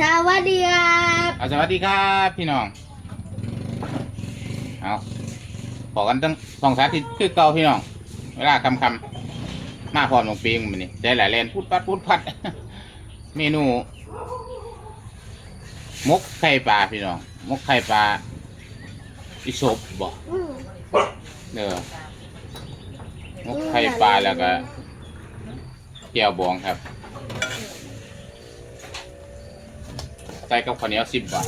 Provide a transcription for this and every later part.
สวัสดีครับเอาสวัสดีครับพี่น้อง เอาบอกกันตั้งสองสาธิตคือเก่าพี่น้อง เวลาคำคำมาพร้อมลงปีงมันนี่ใจหลายแลนพูดปัดพูดพัด เมนู มกไข่ปลาพี่น้อง มกไข่ปลาอิศบบอกเด้อมกไข่ปลาแล้วก็แก้วบองครับ ใส่กับข้าวเหนียวสิบบาท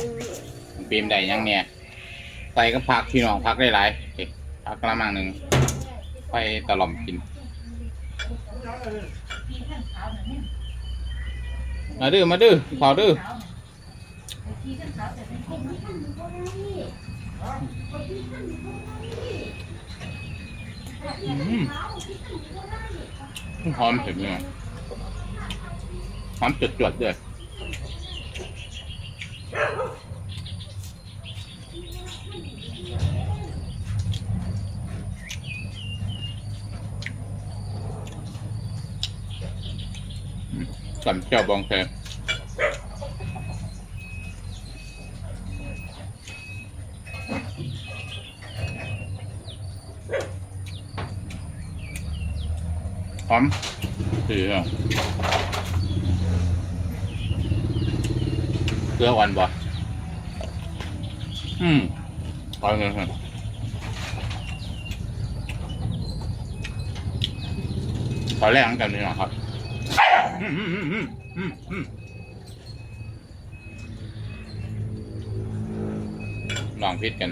ปีมได้ยังเนี่ยใส่ก็ผักพี่น้องผักได้หลายผักกระมังหนึ่งไปตะล่อมกินมาดื้อมาดื้อขอดื้อหอมถึงเนี่ยหอมจุดจดๆด้วย สั่นเจ้าบองแคหอมสีอะเก ลืออ่อนบ่อืมอร่อยเลยครับขอแรกกันนี่นะครับอืมอืมอืมอืมอืมอืมลองพิษกัน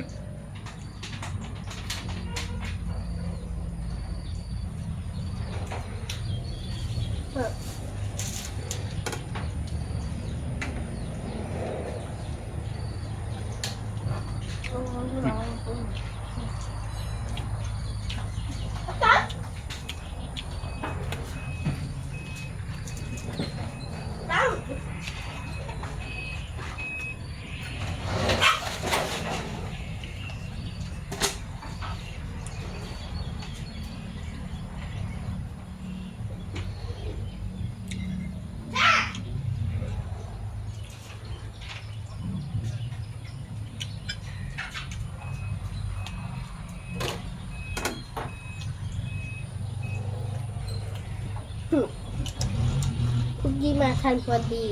คุ กกี้มาทันพอดี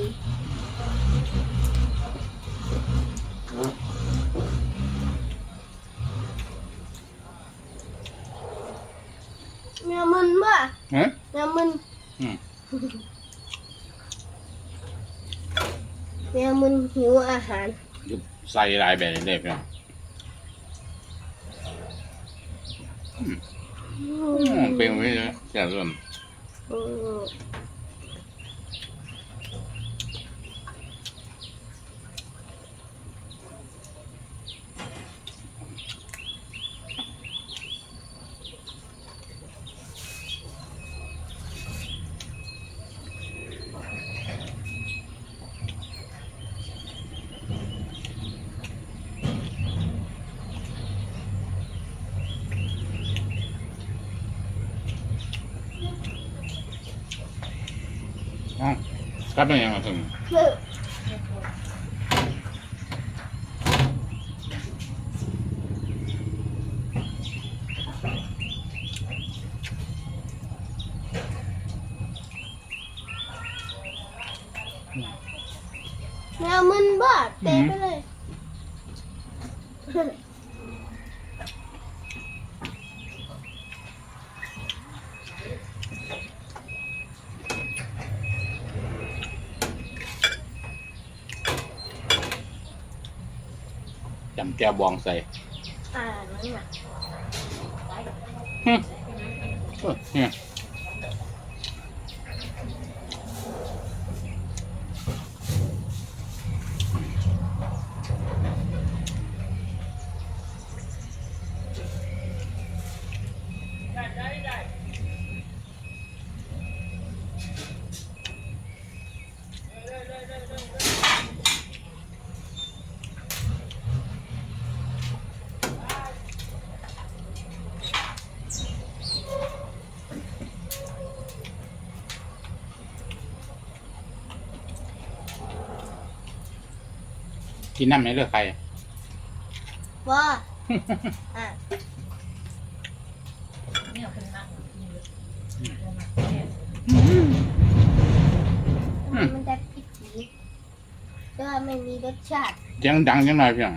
แมวมันบ่ฮะแมวมันอืมแมวมันหิวอาหารยุบใส่ลายแบบนี้เลยพี่น้องอืมเป็นไว้เลยจะเริ่ม ก็เป็นยังไงถึงคือแมวมันบ่เตะไปเลย แก้วบองใส่อ่านั่นน่ะฮึเออเนี่ย กินน้ำไหมเลือกใคร ว่าอะเนี่ยเป็นนักมันจะพิถีก็ไม่มีรสชาติเสียังดังยังหน่อยเพียง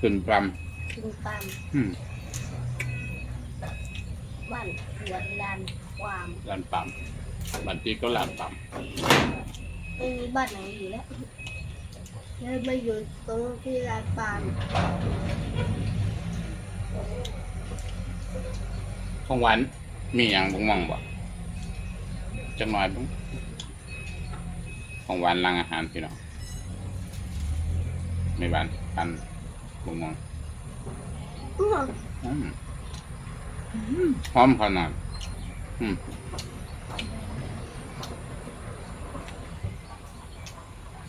ขึ้นปรกินปามำอืมบ้านสวนลานความลานปั๊มบันทีก็ลานปั๊มไม่มีบ้านไหนอยู่แล้ว เลยมาอยู่ตรงที่ลานปามของหวานมีอย่างบุ้งมองบ่จังหน่อยบุ้งของหวานรังอาหารพี่น้องไม่หวานกันบุ้งมองอื้ออืมหอมขนาดอืม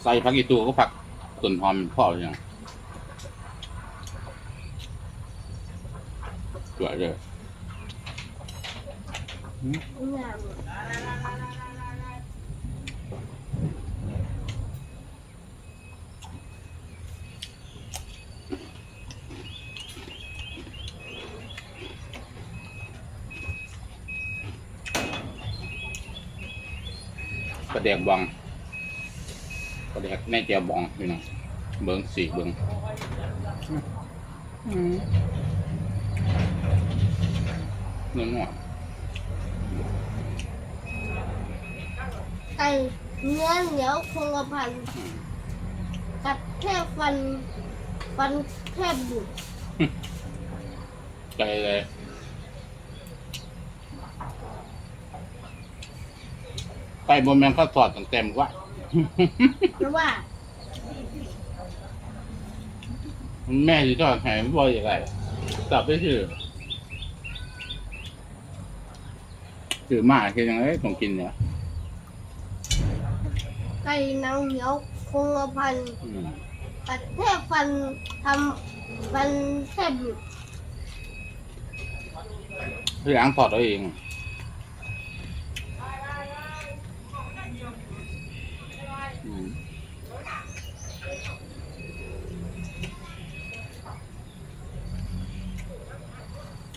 ใส่ผักอีตูก็ผัก ต้นหอมพ่ออย่างสวยเลยงามประเดกบอง ประเดกในเจียวบองพี่น้องเบิ้งสีเบิ้งนุ่นวไก่เนื้อเหนียวคงกระพันกัดแค่ฟัน ฟันแทบหลุดใจเลยไปบนแมงก็สอดตั้งเต็มว่า เพราะว่าแม่ที่ทอดแหมบ่อยอย่างไรกลับไปชื่อถือมาคือยังไงต้องกินเนี่ยไก่หนังเหนียวคงกระพันอืมกัดแทบฟันทำฟันแทบหลุดคืออ่างทอดเอาเอง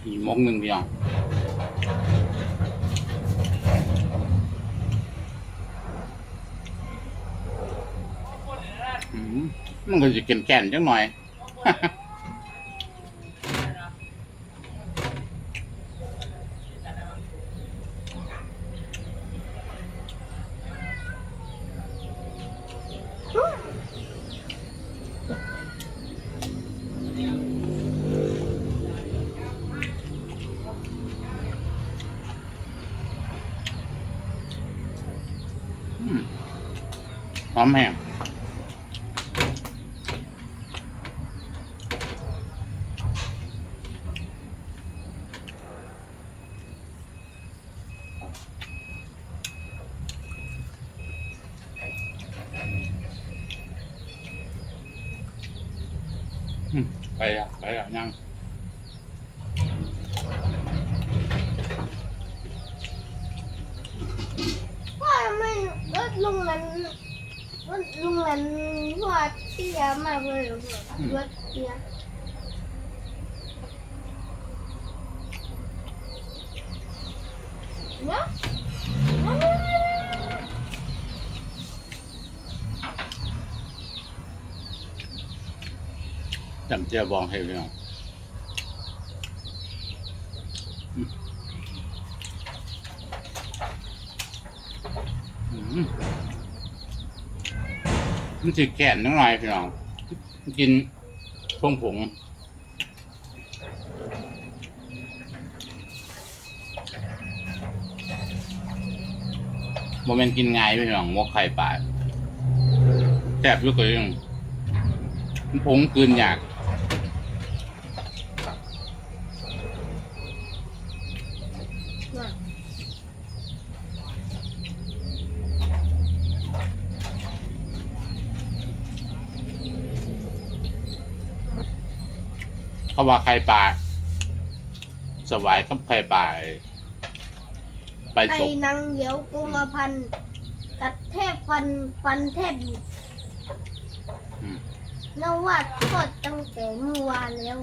อีกมกหนึ่งพี่น้องมันก็จะเกินแก่นจังหน่อยอื หอมแห้งอืมไปอะ ไปอะ ยังว่ามันรถลุงมัน ลุงมันว่าเที่ยมากเลยรถเที่ยเนาะจำเจียวบองให้พี่น้องอืม มันจะแก่นนิดหน่อยพี่น้องกินพงผงโมเมนต์กินง่ายพี่น้องมกไข่ปลาแซ่บยุกเลยยังมันผงกืนอยาก เขาว่าไข่ปลาสวายกับไข่ปลาไปไก่สมนางเหนียวกงกระพันกัดแทบฟันฟันแทบหลุดอืมนวัดทอดตั้งแต่เมื่อวานแล้ว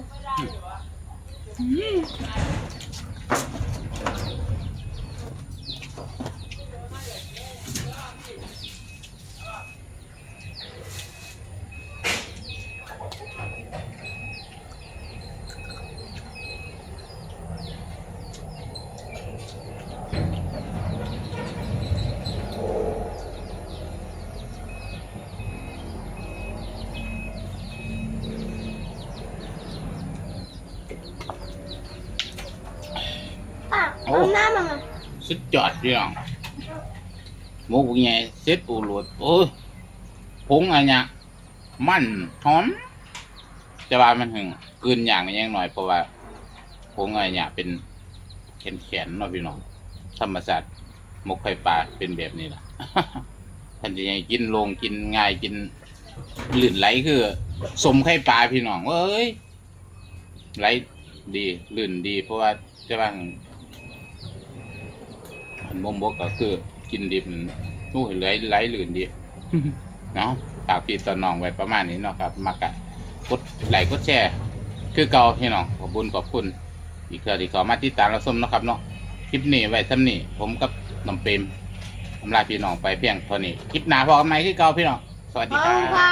น้ามาสุดยอดพี่องหมูกุ้งใหญ่เซ็ตอูหลุดโอ้ยผงอะไรเนี่ยมันหอมจะว่ามันถึงกลืนอย่างนี้ยังหน่อยเพราะว่าผงอะไรเนี่ยเป็นแขนแขนเนาะพี่น้องธรรมศาสตร์มกไข่ปลาเป็นแบบนี้แหละท่านจะยังกินลงกินง่ายกินลื่นไหลคือสมไข่ปลาพี่น้องเอ้ยไหลดีลื่นดี เพราะว่าจะว่า อันบ่มบกก็คือกินดิบนู่นไหลไหลลื่นดีเนาะฝากพี่ต่อน้องไว้ประมาณนี้เนาะครับมักกะกดไลค์กดแชร์คือเก่าพี่น้องขอบคุญขอบคุณ อีกเทื่อที่เขามาติดตามเราส้มเนาะครับเนาะคลิปนี้ไว้ซ้ำนี่ผมกับน้องเปรมทำลาพี่น้องไปเพียงเท่านี้คลิปหน้าพอกันไหมคือเก่าพี่น้องสวัสขดีอบครัคุณคบรั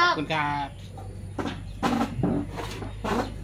ขอบบคุณครับ